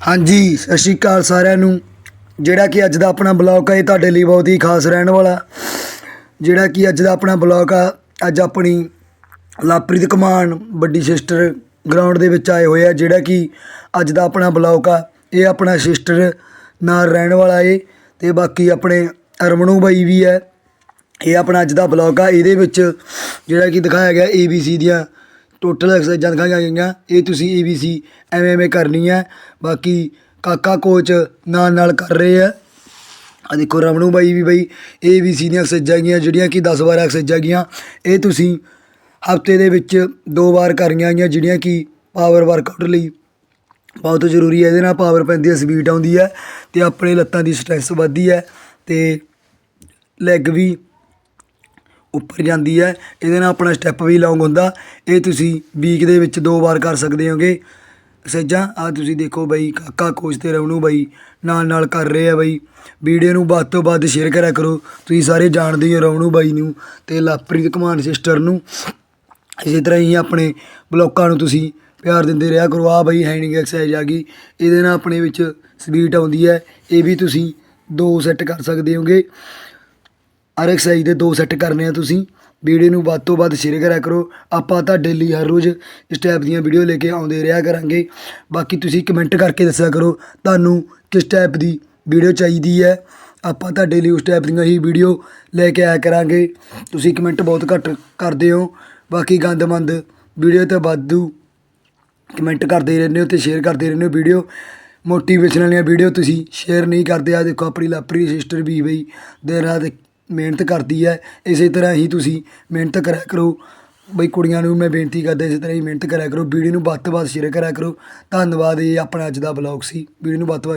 ਹਾਂਜੀ, ਸਤਿ ਸ਼੍ਰੀ ਅਕਾਲ ਸਾਰਿਆਂ ਨੂੰ। ਜਿਹੜਾ ਕਿ ਅੱਜ ਦਾ ਆਪਣਾ ਬਲੌਗ ਹੈ ਇਹ ਤੁਹਾਡੇ ਲਈ ਬਹੁਤ ਹੀ ਖਾਸ ਰਹਿਣ ਵਾਲਾ। ਜਿਹੜਾ ਕਿ ਅੱਜ ਦਾ ਆਪਣਾ ਬਲੌਗ ਆ, ਅੱਜ ਆਪਣੀ ਲਾਪ੍ਰੀਤ ਕਮਾਨ ਵੱਡੀ ਸਿਸਟਰ ਗਰਾਊਂਡ ਦੇ ਵਿੱਚ ਆਏ ਹੋਏ ਆ, ਜਿਹੜਾ ਕਿ ਅੱਜ ਦਾ ਆਪਣਾ ਬਲੌਗ ਆ, ਇਹ ਆਪਣਾ ਸਿਸਟਰ ਨਾਲ ਰਹਿਣ ਵਾਲਾ ਏ ਤੇ ਬਾਕੀ ਆਪਣੇ ਅਰਮਨੂ ਬਾਈ ਵੀ ਹੈ ਇਹ ਆਪਣਾ ਅੱਜ ਦਾ ਬਲੌਗ ਆ, ਇਹਦੇ ਵਿੱਚ ਜਿਹੜਾ ਕਿ ਦਿਖਾਇਆ ਗਿਆ ABC ਦੀਆਂ ਟੋਟਲ ਐਕਸਰਸਾਈਜ਼ਾਂ ਦਿਖਾਈਆਂ ਗਈਆਂ ਇਹ ਤੁਸੀਂ ABC ਐਵੇਂ ਐਵੇਂ ਕਰਨੀ ਹੈ ਬਾਕੀ ਕਾਕਾ ਕੋਚ ਨਾਲ ਨਾਲ ਕਰ ਰਹੇ ਆ। ਆ ਦੇਖੋ ਰਮਣੂ ਬਾਈ ਵੀ ਬਾਈ ABC ਦੀਆਂ ਐਕਸਰਸਾਈਜ਼ਾਂ ਗਈਆਂ, ਜਿਹੜੀਆਂ ਕਿ 10 12 ਐਕਸਰਸਾਈਜ਼ਾਂ ਗਈਆਂ। ਇਹ ਤੁਸੀਂ ਹਫ਼ਤੇ ਦੇ ਵਿੱਚ ਦੋ ਵਾਰ ਕਰਨੀਆਂ ਗਈਆਂ ਜਿਹੜੀਆਂ ਕਿ ਪਾਵਰ ਵਰਕਆਊਟ ਲਈ। ਬਹੁਤ ਜ਼ਰੂਰੀ ਹੈ ਇਹਦੇ ਨਾਲ ਪਾਵਰ ਪੈਂਦੀ ਹੈ ਸਪੀਡ ਆਉਂਦੀ ਹੈ ਤੇ ਆਪਣੇ ਲੱਤਾਂ ਦੀ ਸਟਰੈਸ ਵੱਧਦੀ ਹੈ ਤੇ ਲੈਗ ਵੀ ਉੱਪਰ ਜਾਂਦੀ ਹੈ। ਇਹਦੇ ਨਾਲ ਆਪਣਾ ਸਟੈਪ ਵੀ ਲੌਂਗ ਹੁੰਦਾ। ਇਹ ਤੁਸੀਂ ਵੀਕ ਦੇ ਵਿੱਚ ਦੋ ਵਾਰ ਕਰ ਸਕਦੇ ਹੋਗੇ। ਸੱਜਾ ਆ ਤੁਸੀਂ ਦੇਖੋ ਬਈ, ਕਾਕਾ ਕੋਚ ਤੇ ਰਵਣੂ ਬਈ, ਨਾਲ ਨਾਲ ਕਰ ਰਹੇ ਆ ਬਈ। ਵੀਡੀਓ ਨੂੰ ਵੱਧ ਤੋਂ ਵੱਧ ਸ਼ੇਅਰ ਕਰਿਆ ਕਰੋ। ਤੁਸੀਂ ਸਾਰੇ ਜਾਣਦੇ ਹੋ ਰਵਣੂ ਬਾਈ ਨੂੰ ਤੇ ਲਵਪ੍ਰੀਤ ਕਮਾਨ ਸਿਸਟਰ ਨੂੰ। ਇਸੇ ਤਰ੍ਹਾਂ ਹੀ ਆਪਣੇ ਬਲੋਕਾਂ ਨੂੰ ਤੁਸੀਂ ਪਿਆਰ ਦਿੰਦੇ ਰਿਹਾ ਕਰੋ। ਆ ਬਈ ਹੈਂਡਿੰਗ ਐਕਸਰਸਾਈਜ਼ ਆ ਗਈ। ਇਹਦੇ ਨਾਲ ਆਪਣੇ ਵਿੱਚ ਸਪੀਡ ਆਉਂਦੀ ਹੈ। ਇਹ ਵੀ ਤੁਸੀਂ ਦੋ ਸੈੱਟ ਕਰ ਸਕਦੇ ਹੋਗੇ। ਹਰ ਐਕਸਰਸਾਈਜ਼ ਦੇ ਦੋ ਸੈੱਟ ਕਰਨੇ ਆ ਤੁਸੀਂ। ਵੀਡੀਓ ਨੂੰ ਵੱਧ ਤੋਂ ਵੱਧ ਸ਼ੇਅਰ ਕਰਿਆ ਕਰੋ। ਆਪਾਂ ਤੁਹਾਡੇ ਲਈ ਹਰ ਰੋਜ਼ ਇਸ ਟਾਈਪ ਦੀਆਂ ਵੀਡੀਓ ਲੈ ਕੇ ਆਉਂਦੇ ਰਿਹਾ ਕਰਾਂਗੇ। ਬਾਕੀ ਤੁਸੀਂ ਕਮੈਂਟ ਕਰਕੇ ਦੱਸਿਆ ਕਰੋ, ਤੁਹਾਨੂੰ ਕਿਸ ਟਾਈਪ ਦੀ ਵੀਡੀਓ ਚਾਹੀਦੀ ਹੈ। ਆਪਾਂ ਤੁਹਾਡੇ ਲਈ ਉਸ ਟਾਈਪ ਦੀਆਂ ਹੀ ਵੀਡੀਓ ਲੈ ਕੇ ਆਇਆ ਕਰਾਂਗੇ। ਤੁਸੀਂ ਕਮੈਂਟ ਬਹੁਤ ਘੱਟ ਕਰਦੇ ਹੋ। ਬਾਕੀ ਗੰਦਮੰਦ ਵੀਡੀਓ ਤੇ ਵਾਧੂ ਕਮੈਂਟ ਕਰਦੇ ਰਹਿੰਦੇ ਹੋ ਤੇ ਸ਼ੇਅਰ ਕਰਦੇ ਰਹਿੰਦੇ ਹੋ ਵੀਡੀਓ ਮੋਟੀਵੇਸ਼ਨ ਵਾਲੀਆਂ ਵੀਡੀਓ ਤੁਸੀਂ ਸ਼ੇਅਰ ਨਹੀਂ ਕਰਦੇ। ਆ ਦੇਖੋ ਆਪਣੀ ਲਾਪਰੀ ਸਿਸਟਰ ਵੀ ਬਈ, ਦਿਨ ਰਾਤ ਮਿਹਨਤ ਕਰਦੀ ਹੈ, ਇਸੇ ਤਰ੍ਹਾਂ ਹੀ ਤੁਸੀਂ ਮਿਹਨਤ ਕਰਿਆ ਕਰੋ। ਬਈ ਕੁੜੀਆਂ ਨੂੰ ਮੈਂ ਬੇਨਤੀ ਕਰਦਾ, ਇਸੇ ਤਰ੍ਹਾਂ ਹੀ ਮਿਹਨਤ ਕਰਿਆ ਕਰੋ। ਵੀਡੀਓ ਨੂੰ ਵੱਧ ਤੋਂ ਵੱਧ ਸ਼ੇਅਰ ਕਰਿਆ ਕਰੋ। ਧੰਨਵਾਦ, ਇਹ ਆਪਣਾ ਅੱਜ ਦਾ ਬਲੌਗ ਸੀ। ਵੀਡੀਓ ਨੂੰ ਵੱਧ ਤੋਂ ਵੱਧ